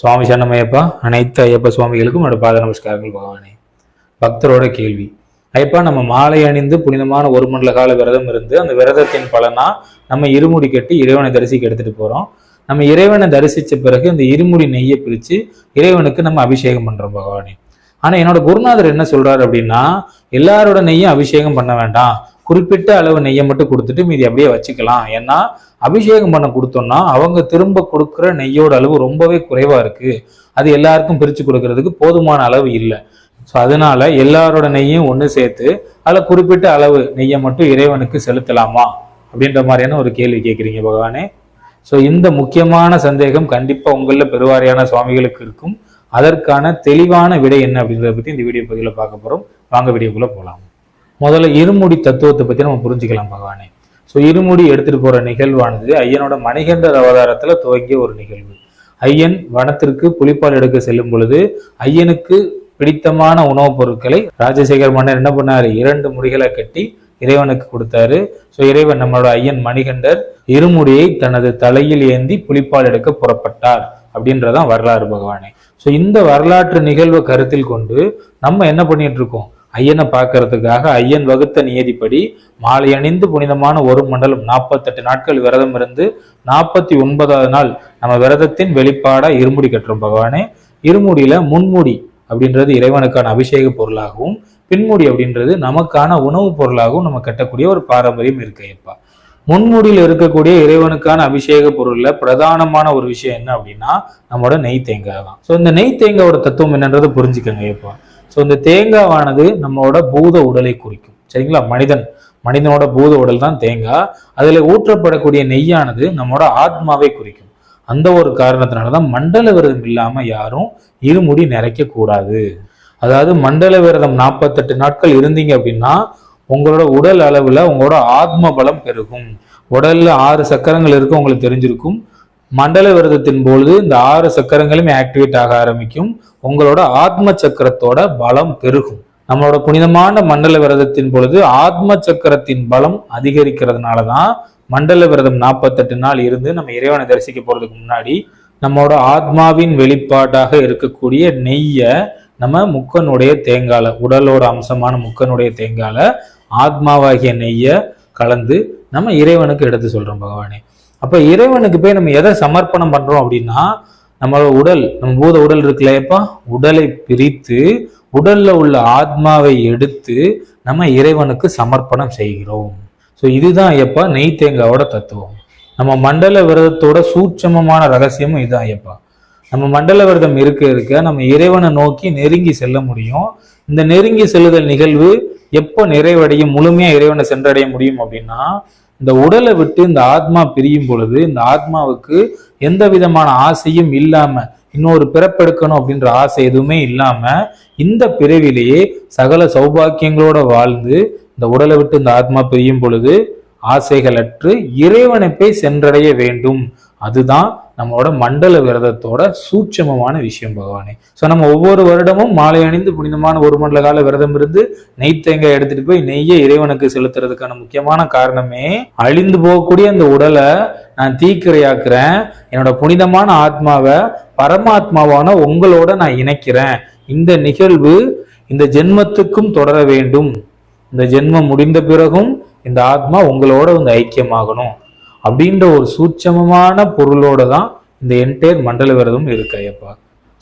சுவாமி சரணமையப்பா அனைத்து ஐயப்ப சுவாமிகளுக்கும் என்னோட பாத நமஸ்காரங்கள் பகவானே. பக்தரோட கேள்வி. ஐயப்பா நம்ம மாலை அணிந்து புனிதமான ஒரு மண்டல கால விரதம் இருந்து அந்த விரதத்தின் பலனா நம்ம இருமுடி கட்டி இறைவனை தரிசிக்க எடுத்துட்டு போறோம். நம்ம இறைவனை தரிசித்த பிறகு இந்த இருமுடி நெய்யை பிரித்து இறைவனுக்கு நம்ம அபிஷேகம் பண்ணுறோம் பகவானே. ஆனால் என்னோட குருநாதர் என்ன சொல்கிறார் அப்படின்னா எல்லாரோட நெய்யும் அபிஷேகம் பண்ண வேண்டாம். குறிப்பிட்ட அளவு நெய்யை மட்டும் கொடுத்துட்டு மீதி அப்படியே வச்சுக்கலாம். ஏன்னா அபிஷேகம் பண்ண கொடுத்தோம்னா அவங்க திரும்ப கொடுக்குற நெய்யோட அளவு ரொம்பவே குறைவாக இருக்கு. அது எல்லாருக்கும் பிரித்து கொடுக்கறதுக்கு போதுமான அளவு இல்லை. ஸோ அதனால எல்லாரோட நெய்யும் ஒன்று சேர்த்து அதில் குறிப்பிட்ட அளவு நெய்யை மட்டும் இறைவனுக்கு செலுத்தலாமா? அப்படின்ற மாதிரியான ஒரு கேள்வி கேட்குறீங்க பகவானே. ஸோ இந்த முக்கியமான சந்தேகம் கண்டிப்பாக உங்களில் பெருவாரியான சுவாமிகளுக்கு இருக்கும். அதற்கான தெளிவான விடை என்ன அப்படின்றத பற்றி இந்த வீடியோ பதிவில் பார்க்க போகிறோம் வாங்க வீடியோக்குள்ளே போகலாம் முதல்ல இருமுடி தத்துவத்தை பற்றி நம்ம புரிஞ்சுக்கலாம் பகவானே. ஸோ இருமுடி எடுத்துகிட்டு போகிற நிகழ்வானது ஐயனோட மணிகண்டர் அவதாரத்தில் துவங்கிய ஒரு நிகழ்வு. ஐயன் வனத்திற்கு புலிப்பால் எடுக்க செல்லும் பொழுது ஐயனுக்கு பிடித்தமான உணவுப் பொருட்களை ராஜசேகர் மன்னர் என்ன பண்ணார்? இரண்டு முடிகளை கட்டி இறைவனுக்கு கொடுத்தாரு. ஸோ இறைவன் நம்மளோட ஐயன் மணிகண்டர் இருமுடியை தனது தலையில் ஏந்தி புலிப்பால் எடுக்க புறப்பட்டார் அப்படின்றதான் வரலாறு பகவானே. ஸோ இந்த வரலாற்று நிகழ்வை கருத்தில் கொண்டு நம்ம என்ன பண்ணிட்டு இருக்கோம்? ஐயனை பார்க்கறதுக்காக ஐயன் வகுத்த நியதிப்படி மாலை அணிந்து புனிதமான ஒரு மண்டலம் நாற்பத்தெட்டு நாட்கள் விரதம் இருந்து நாற்பத்தி ஒன்பதாவது நாள் நம்ம விரதத்தின் வெளிப்பாடா இருமுடி கட்டுறோம் பகவானே. இருமுடியில முன்முடி அப்படின்றது இறைவனுக்கான அபிஷேக பொருளாகவும் பின்முடி அப்படின்றது நமக்கான உணவுப் பொருளாகவும் நம்ம கட்டக்கூடிய ஒரு பாரம்பரியம் இருக்கு ஐயப்பா. முன்முடியில் இருக்கக்கூடிய இறைவனுக்கான அபிஷேக பொருளில் பிரதானமான ஒரு விஷயம் என்ன அப்படின்னா நம்மளோட நெய் தேங்காய் தான். ஸோ இந்த நெய் தேங்காயோட தத்துவம் என்னன்றதை புரிஞ்சுக்கங்க ஐயப்பா. ஸோ இந்த தேங்காவானது நம்மளோட பூத உடலை குறிக்கும். சரிங்களா? மனிதன் மனிதனோட பூத உடல் தான் தேங்காய் அதில் ஊற்றப்படக்கூடிய நெய்யானது நம்மளோட ஆத்மாவை குறிக்கும். அந்த ஒரு காரணத்தினால தான் மண்டல விரதம் இல்லாமல் யாரும் இருமுடி நிறைக்க கூடாது அதாவது மண்டல விரதம் நாற்பத்தெட்டு நாட்கள் இருந்தீங்க அப்படின்னா உங்களோட உடல் அளவில் உங்களோட ஆத்ம பலம் பெருகும். உடலில் ஆறு சக்கரங்கள் இருக்கு உங்களுக்கு தெரிஞ்சிருக்கும். மண்டல விரதத்தின் பொழுது இந்த ஆறு சக்கரங்களுமே ஆக்டிவேட் ஆக ஆரம்பிக்கும். உங்களோட ஆத்ம சக்கரத்தோட பலம் பெருகும். நம்மளோட புனிதமான மண்டல விரதத்தின் பொழுது ஆத்ம சக்கரத்தின் பலம் அதிகரிக்கிறதுனால தான் மண்டல விரதம் நாற்பத்தெட்டு நாள் இருந்து நம்ம இறைவனை தரிசிக்க போகிறதுக்கு முன்னாடி நம்மளோட ஆத்மாவின் வெளிப்பாடாக இருக்கக்கூடிய நெய்யை நம்ம முக்கனுடைய தேங்கால உடலோட அம்சமான முக்கனுடைய தேங்கால ஆத்மாவாகிய நெய்யை கலந்து நம்ம இறைவனுக்கு எடுத்து சொல்கிறோம் பகவானே. அப்போ இறைவனுக்கு போய் நம்ம எதை சமர்ப்பணம் பண்றோம் அப்படின்னா நம்மளோட உடல் நம்ம பூத உடல் இருக்குல்லையப்பா உடலை பிரித்து உடல்ல உள்ள ஆத்மாவை எடுத்து நம்ம இறைவனுக்கு சமர்ப்பணம் செய்கிறோம். ஸோ இதுதான் ஐயப்பா நெய் தேங்காவோட தத்துவம். நம்ம மண்டல விரதத்தோட சூட்சமமான ரகசியமும் இதுதான் ஐயப்பா. நம்ம மண்டல விரதம் இருக்க இருக்க நம்ம இறைவனை நோக்கி நெருங்கி செல்ல முடியும். இந்த நெருங்கி செல்லுதல் நிகழ்வு எப்போ நிறைவடையும் முழுமையாக இறைவனை சென்றடைய முடியும் அப்படின்னா இந்த உடலை விட்டு இந்த ஆத்மா பிரியும் பொழுது இந்த ஆத்மாவுக்கு எந்த விதமான ஆசையும் இல்லாம இன்னொரு பிறப்பெடுக்கணும் அப்படின்ற ஆசை எதுவுமே இல்லாம இந்த பிறவிலேயே சகல சௌபாக்கியங்களோட வாழ்ந்து இந்த உடலை விட்டு இந்த ஆத்மா பிரியும் பொழுது ஆசைகளற்று இறைவனை போய் சென்றடைய வேண்டும். அதுதான் நம்மளோட மண்டல விரதத்தோட சூட்சமமான விஷயம் பகவானே. ஸோ நம்ம ஒவ்வொரு வருடமும் மாலை அணிந்து புனிதமான ஒரு மண்டல கால விரதம் இருந்து நெய் தேங்காய் எடுத்துட்டு போய் நெய்யை இறைவனுக்கு செலுத்துறதுக்கான முக்கியமான காரணமே அழிந்து போகக்கூடிய அந்த உடலை நான் தீக்கிரையாக்குறேன். என்னோட புனிதமான ஆத்மாவை பரமாத்மாவான உங்களோட நான் இணைக்கிறேன். இந்த நிகழ்வு இந்த ஜென்மத்துக்கும் தொடர வேண்டும். இந்த ஜென்மம் முடிந்த பிறகும் இந்த ஆத்மா உங்களோட வந்து ஐக்கியமாகணும். அப்படின்ற ஒரு சூட்சமமான பொருளோட தான் இந்த என்டையர் மண்டல விரதம் இருக்கு ஐயப்பா.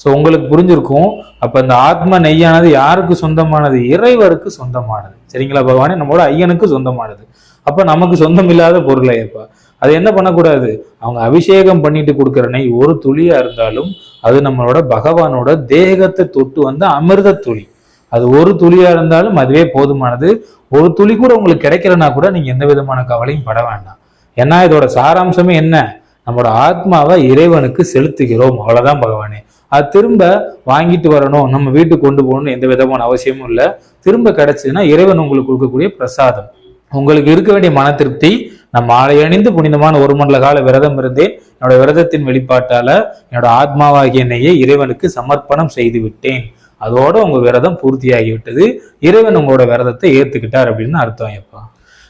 ஸோ உங்களுக்கு புரிஞ்சிருக்கும். அப்போ இந்த ஆத்ம நெய்யானது யாருக்கு சொந்தமானது? இறைவருக்கு சொந்தமானது. சரிங்களா பகவானே? நம்மளோட ஐயனுக்கு சொந்தமானது. அப்போ நமக்கு சொந்தம் இல்லாத பொருள் ஐயப்பா. அது என்ன பண்ணக்கூடாது? அவங்க அபிஷேகம் பண்ணிட்டு கொடுக்குற நெய் ஒரு துளியா இருந்தாலும் அது நம்மளோட பகவானோட தேகத்தை தொட்டு வந்த அமிர்த துளி. அது ஒரு துளியா இருந்தாலும் அதுவே போதுமானது. ஒரு துளி கூட உங்களுக்கு கிடைக்கலன்னா கூட நீங்க எந்த விதமான கவலையும் பட வேண்டாம். ஏன்னா இதோட சாராம்சமே என்ன? நம்மளோட ஆத்மாவை இறைவனுக்கு செலுத்துகிறோம். அவ்வளோதான் பகவானே. அது திரும்ப வாங்கிட்டு வரணும் நம்ம வீட்டுக்கு கொண்டு போகணும்னு எந்த விதமான அவசியமும் இல்லை. திரும்ப கிடைச்சதுன்னா இறைவன் உங்களுக்கு கொடுக்கக்கூடிய பிரசாதம். உங்களுக்கு இருக்க வேண்டிய மன திருப்தி நான் மாலை அணிந்து புனிதமான ஒரு மண்டல கால விரதம் இருந்தேன். என்னோட விரதத்தின் வெளிப்பாட்டால என்னோட ஆத்மாவாகிய என்னையே இறைவனுக்கு சமர்ப்பணம் செய்து விட்டேன். அதோட உங்க விரதம் பூர்த்தியாகிவிட்டது. இறைவன் உங்களோட விரதத்தை ஏத்துக்கிட்டார் அப்படின்னு அர்த்தம் எப்பா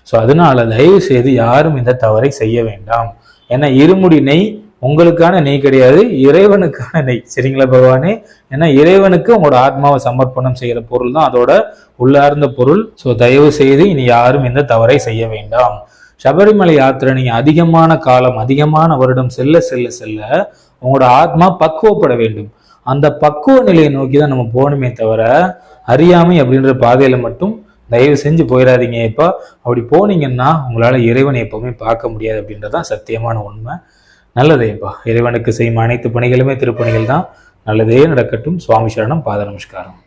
ஸோ அதனால தயவு செய்து யாரும் இந்த தவறை செய்ய வேண்டாம். ஏன்னா இருமுடி நெய் உங்களுக்கான நெய் கிடையாது இறைவனுக்கான நெய். சரிங்களா பகவானே? ஏன்னா இறைவனுக்கு உங்களோட ஆத்மாவை சமர்ப்பணம் செய்கிற பொருள் தான் அதோட உள்ளார்ந்த பொருள். ஸோ தயவு செய்து இனி யாரும் இந்த தவறை செய்ய வேண்டாம். சபரிமலை யாத்திரை நீங்கள் அதிகமான காலம் அதிகமான வருடம் செல்ல செல்ல செல்ல உங்களோட ஆத்மா பக்குவப்பட வேண்டும். அந்த பக்குவ நிலையை நோக்கி தான் நம்ம போகணுமே தவிர அறியாமை அப்படின்ற பாதையில் மட்டும் தயவு செஞ்சு போயிடாதீங்க. இப்போ அப்படி போனீங்கன்னா உங்களால் இறைவனை எப்போவுமே பார்க்க முடியாது அப்படின்றதான் சத்தியமான உண்மை. நல்லதேப்பா இறைவனுக்கு செய்யும் அனைத்து பணிகளுமே திருப்பணிகள் தான். நல்லதே நடக்கட்டும். சுவாமி சரணம். பாத நமஸ்காரம்.